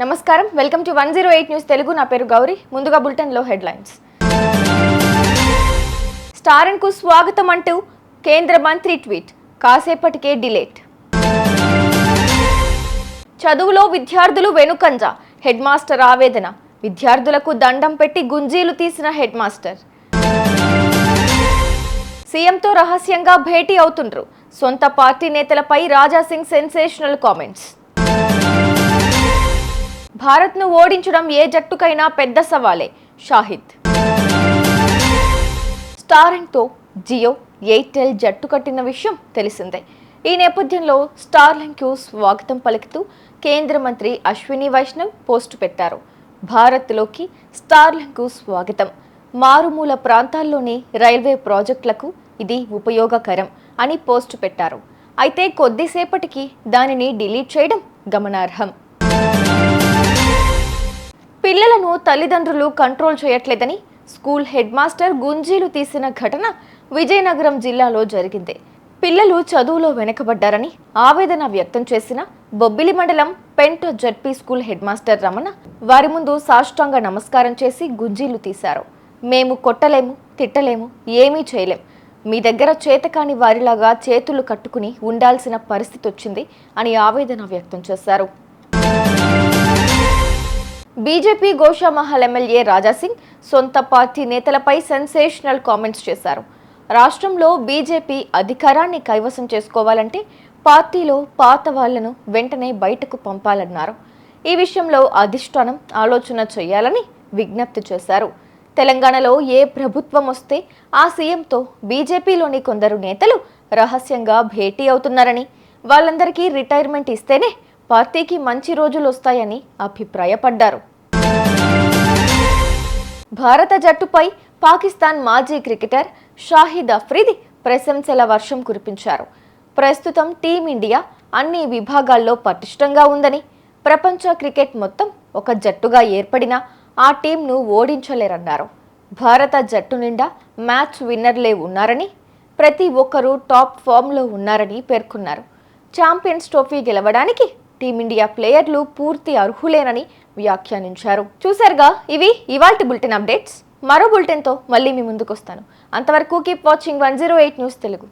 నమస్కారం. Welcome to one zero eight news Telugu. నా పేరు గౌరీ. ముందుగా బులెటిన్లో హెడ్లైన్స్. స్టారన్కు స్వాగతం అంటూ కేంద్ర మంత్రి ట్వీట్. కాసేపటికే డిలేట్. చదువులో విద్యార్థులు వెనుకంజ. హెడ్ మాస్టర్ ఆవేదన. విద్యార్థులకు దండం పెట్టి గుంజీలు తీసిన హెడ్ మాస్టర్ సీఎంతో రహస్యంగా భేటీ అవుతుండ్రు. సొంత పార్టీ నేతలపై రాజాసింగ్ సెన్సేషనల్ కామెంట్స్. భారత్ను ఓడించడం ఏ జట్టుకైనా పెద్ద సవాలే. షాహిద్. స్టారింగ్తో జియో ఎయిర్టెల్ జట్టు కట్టిన విషయం తెలిసిందే. ఈ నేపథ్యంలో స్టార్లింగ్కు స్వాగతం పలుకుతూ కేంద్ర మంత్రి అశ్విని వైష్ణవ్ పోస్టు పెట్టారు. భారత్లోకి స్టార్లింగ్కు స్వాగతం. మారుమూల ప్రాంతాల్లోని రైల్వే ప్రాజెక్టులకు ఇది ఉపయోగకరం అని పోస్టు పెట్టారు. అయితే కొద్దిసేపటికి దానిని డిలీట్ చేయడం గమనార్హం. పిల్లలను తల్లిదండ్రులు కంట్రోల్ చేయట్లేదని స్కూల్ హెడ్ మాస్టర్ గుంజీలు తీసిన ఘటన విజయనగరం జిల్లాలో జరిగింది. పిల్లలు చదువులో వెనుకబడ్డారని ఆవేదన వ్యక్తం చేసిన బొబ్బిలి మండలం Penta ZP school head master Ramana వారి ముందు సాష్టాంగ నమస్కారం చేసి గుంజీలు తీశారు. మేము కొట్టలేము తిట్టలేము ఏమీ చేయలేం. మీ దగ్గర చేతకాని వారిలాగా చేతులు కట్టుకుని ఉండాల్సిన పరిస్థితి వచ్చింది అని ఆవేదన వ్యక్తం చేశారు. బీజేపీ గోషామహల్ ఎమ్మెల్యే రాజాసింగ్ సొంత పార్టీ నేతలపై సెన్సేషనల్ కామెంట్స్ చేశారు. రాష్ట్రంలో బీజేపీ అధికారాన్ని కైవసం చేసుకోవాలంటే పార్టీలో పాత వాళ్ళను వెంటనే బయటకు పంపాలన్నారు. ఈ విషయంలో అధిష్టానం ఆలోచన చేయాలని విజ్ఞప్తి చేశారు. తెలంగాణలో ఏ ప్రభుత్వం వస్తే ఆ సీఎంతో బీజేపీలోని కొందరు నేతలు రహస్యంగా భేటీ అవుతున్నారని వాళ్ళందరికీ రిటైర్మెంట్ ఇస్తేనే పార్టీకి మంచి రోజులు వస్తాయని అభిప్రాయపడ్డారు. భారత జట్టుపై పాకిస్తాన్ మాజీ క్రికెటర్ షాహిద్ అఫ్రీది ప్రశంసల వర్షం కురిపించారు. ప్రస్తుతం టీమిండియా అన్ని విభాగాల్లో పటిష్టంగా ఉందని ప్రపంచ క్రికెట్ మొత్తం ఒక జట్టుగా ఏర్పడినా ఆ టీంను ఓడించలేరన్నారు. భారత జట్టు నిండా మ్యాచ్ విన్నర్లే ఉన్నారని ప్రతి ఒక్కరూ టాప్ ఫామ్లో ఉన్నారని పేర్కొన్నారు. ఛాంపియన్స్ ట్రోఫీ గెలవడానికి టీమిండియా ప్లేయర్లు పూర్తి అర్హులేనని వ్యాఖ్యానించారు. చూశారుగా ఇవి ఇవాల్టి బులెటిన్ అప్డేట్స్. మరో బులెటిన్తో మళ్ళీ మీ ముందుకు వస్తాను అంతవరకు keep watching one zero eight news Telugu.